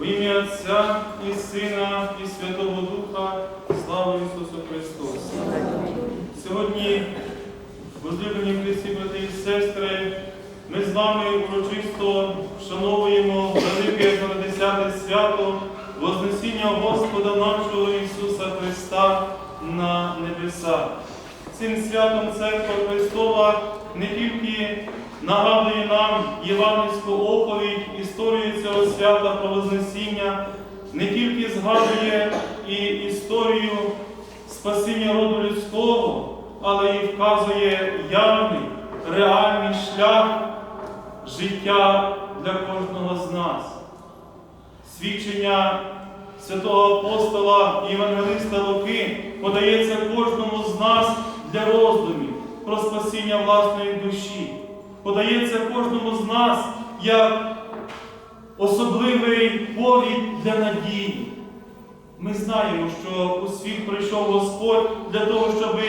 В ім'я Отця і Сина, і Святого Духа, слава Ісусу Христу! Сьогодні, возлюблені Христі, брати і сестри, ми з вами урочисто вшановуємо велике 50 свято Вознесіння Господа нашого Ісуса Христа на небеса. Цим святом Церква Христова не тільки нагадує нам євангельську оповідь, історію цього свята про Вознесіння, не тільки згадує і історію спасіння роду людського, але і вказує явний, реальний шлях життя для кожного з нас. Свідчення святого апостола і Євангелиста Луки подається кожному з нас для роздумів про спасіння власної душі. Подається кожному з нас як особливий повід для надії. Ми знаємо, що у світ прийшов Господь для того, щоб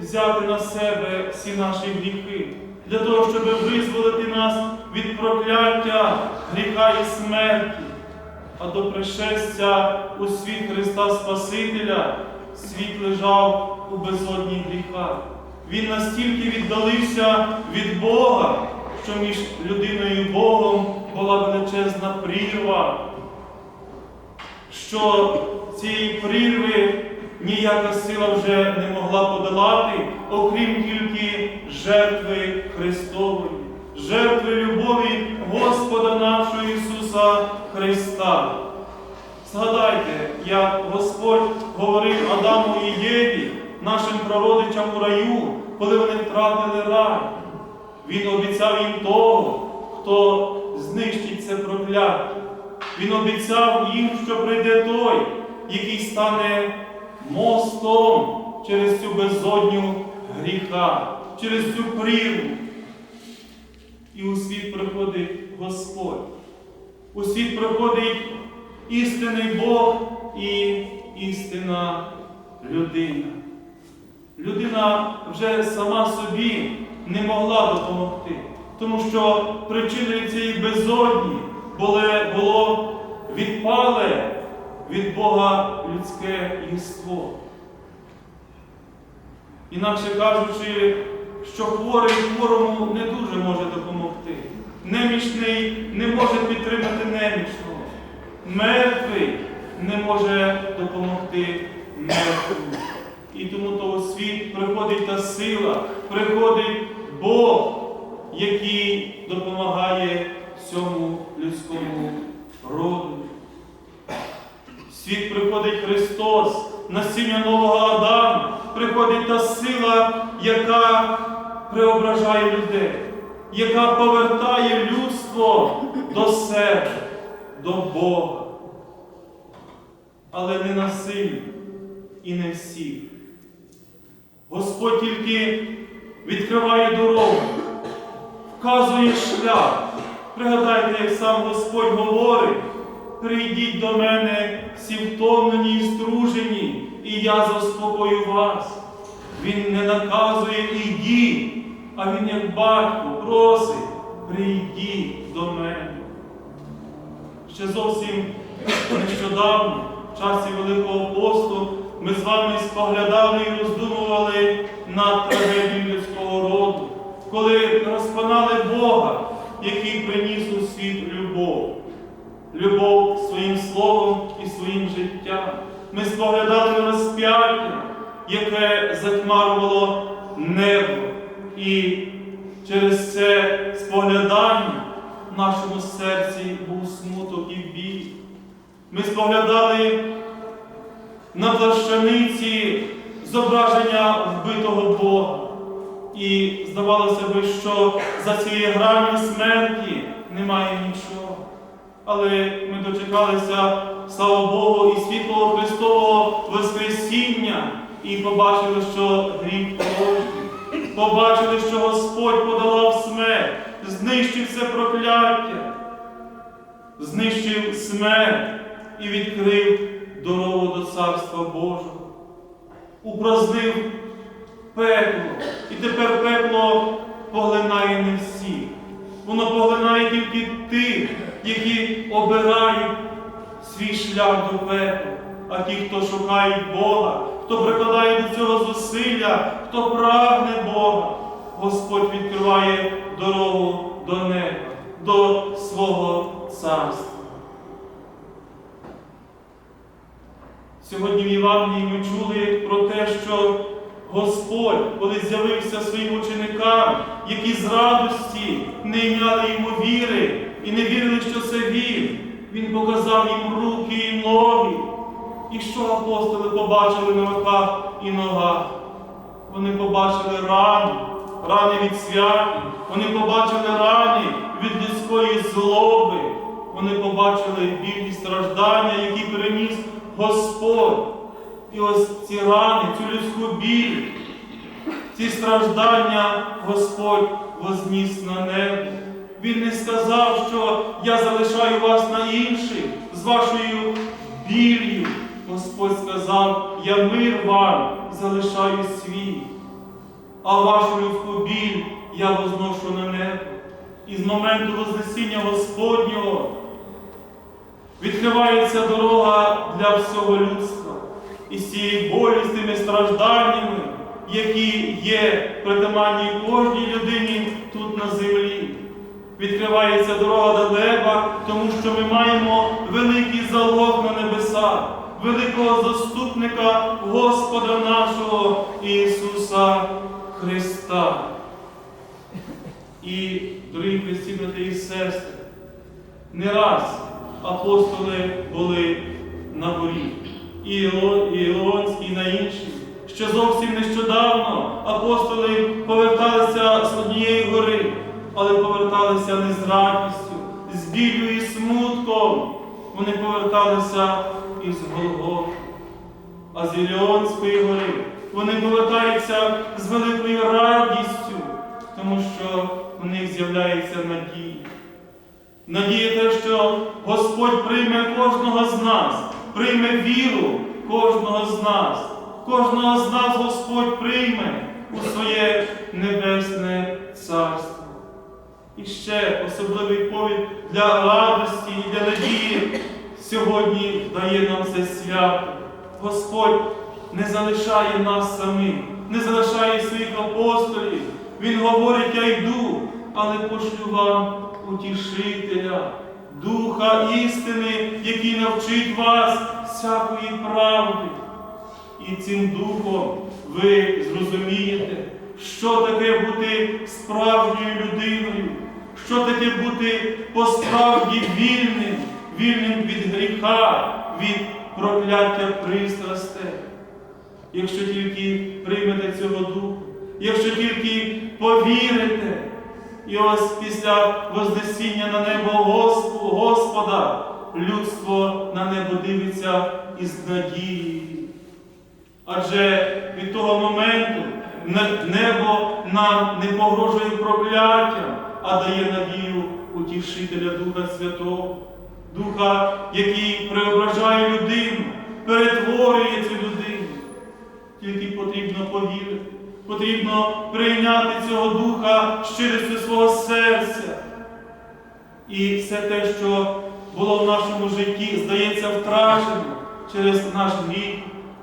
взяти на себе всі наші гріхи, для того, щоб визволити нас від прокляття, гріха і смерті. А до пришестя у світ Христа Спасителя світ лежав у безодні гріха. Він настільки віддалився від Бога, що між людиною і Богом була величезна прірва, що цієї прірви ніяка сила вже не могла подолати, окрім тільки жертви Христової, жертви любові Господа нашого Ісуса Христа. Згадайте, як Господь говорив Адаму і Єві, нашим прародичам у раю, коли вони втратили рай. Він обіцяв їм того, хто знищить це прокляття. Він обіцяв їм, що прийде той, який стане мостом через цю безодню гріха, через цю прірву. І у світ приходить Господь. У світ приходить істинний Бог і істинна людина. Людина вже сама собі не могла допомогти, тому що причиною цієї безодні було відпале від Бога людське єство. Інакше кажучи, що хворий хворому не дуже може допомогти. Немічний не може підтримати немічного. Мертвий не може допомогти мертвому. І тому то світ приходить та сила, приходить Бог, який допомагає всьому людському роду. В світ приходить Христос, насіння нового Адама, приходить та сила, яка преображає людей, яка повертає людство до себе, до Бога. Але не насильно і не всіх. Господь тільки відкриває дорогу, вказує шлях. Пригадайте, як сам Господь говорить, прийдіть до мене всі втомлені і стружені, і я заспокою вас. Він не наказує ідіть, а він, як батько, просить, прийдіть до мене. Ще зовсім нещодавно, в часі Великого посту, ми з вами споглядали і роздумували над трагедією роду, коли розпинали Бога, який приніс у світ любов, любов своїм словом і своїм життям. Ми споглядали на розп'яття, яке затьмарувало небо. І через це споглядання в нашому серці був смуток і біль. Ми споглядали на плащаниці зображення вбитого Бога. І здавалося би, що за цією гранню смерті немає нічого. Але ми дочекалися, слава Богу, і світлого Христового Воскресіння, і побачили, що гріх порожній. Побачили, що Господь подолав смерть, знищив це прокляття, знищив смерть і відкрив дорогу до Царства Божого. Упразднив пекло. І тепер пекло поглинає не всіх. Воно поглинає тільки тих, які обирають свій шлях до пекла. А ті, хто шукають Бога, хто прикладає до цього зусилля, хто прагне Бога, Господь відкриває дорогу до неба, до свого царства. Сьогодні в Євангелії ми чули про те, що Господь, коли з'явився своїм ученикам, які з радості не йняли йому віри і не вірили, що це Він, Він показав їм руки і ноги. І що апостоли побачили на руках і ногах? Вони побачили рани, рани від святі, вони побачили рани від людської злоби, вони побачили біль і страждання, які переніс Господь. І ось ці рани, цю людську біль, ці страждання Господь возніс на небо. Він не сказав, що я залишаю вас на інших з вашою біллю. Господь сказав, я мир вам залишаю свій, а вашу людську біль я возношу на небо. І з моменту Вознесіння Господнього відкривається дорога для всього людства. І з цією болю, з тими стражданнями, які є притаманні кожній людині тут на землі. Відкривається дорога до неба, тому що ми маємо великий залог на небесах, великого заступника Господа нашого Ісуса Христа. І, дорогі христі, брати і сестри, не раз апостоли були на горі, і Іло- і на інші. Ще зовсім нещодавно апостоли поверталися з однієї гори, але поверталися не з радістю, з біллю і смутком. Вони поверталися із Голгофи. А з Іліонської гори вони повертаються з великою радістю, тому що в них з'являється надія. Надія те, що Господь прийме кожного з нас, прийме віру кожного з нас. Кожного з нас Господь прийме у своє небесне царство. І ще особливий повід для радості і для надії сьогодні дає нам це свято. Господь не залишає нас самих, не залишає своїх апостолів. Він говорить, я йду, але пошлю вам утішителя, Духа істини, який навчить вас всякої правди. І цим духом ви зрозумієте, що таке бути справжньою людиною, що таке бути по-справді вільним, вільним від гріха, від прокляття пристрастей. Якщо тільки приймете цього духу, якщо тільки повірите, і ось після Вознесіння на небо Господа людство на небо дивиться із надією. Адже від того моменту небо нам не погрожує прокляттям, а дає надію утішителя Духа Святого, Духа, який преображає людину, перетворює цю людину. Тільки потрібно повірити, потрібно прийняти цього Духа щирістю свого серця. І все те, що було в нашому житті, здається втраченим через наш гріх,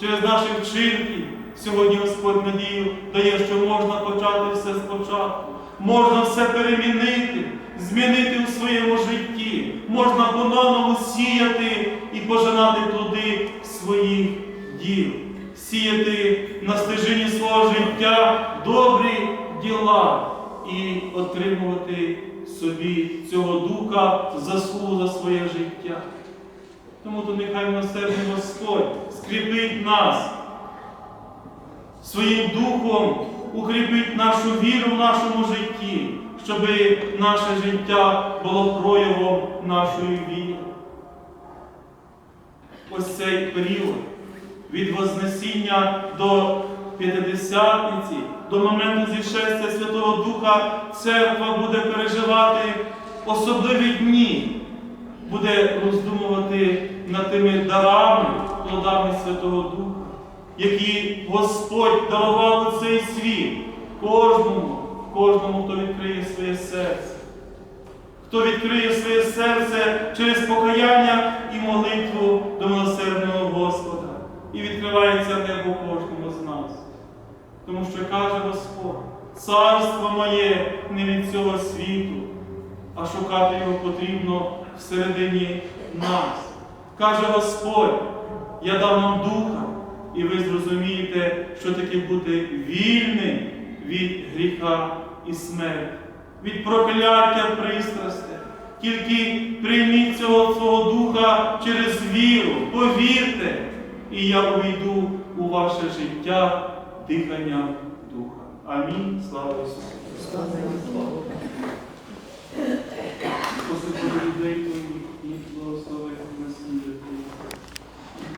через наші вчинки. Сьогодні Господь надію дає, що можна почати все спочатку, можна все перемінити, змінити у своєму житті, можна по-новому сіяти і пожинати плоди своїх діл, сіяти на стежині свого життя добрі діла і отримувати собі цього духа заслугу за своє життя. Тому то нехай милосердний Господь скріпить нас своїм духом, укріпить нашу віру в нашому житті, щоб наше життя було проявом нашої віри. Ось цей період від Вознесіння до П'ятидесятниці, до моменту зішестя Святого Духа, церква буде переживати особливі дні, буде роздумувати над тими дарами, плодами Святого Духа, які Господь дарував у цей світ кожному, кожному, хто відкриє своє серце. Хто відкриє своє серце через покаяння і молитву і відкривається небо кожному з нас. Тому що каже Господь, царство моє не від цього світу, а шукати його потрібно всередині нас. Каже Господь, я дав вам духа, і ви зрозумієте, що таке бути вільним від гріха і смерті, від прокляття пристрастей. Тільки прийміть цього свого духа через віру, повірте, і я увійду у ваше життя диханням духа. Амінь. Слава Ісусу. Господи, людей твоїх і благослови.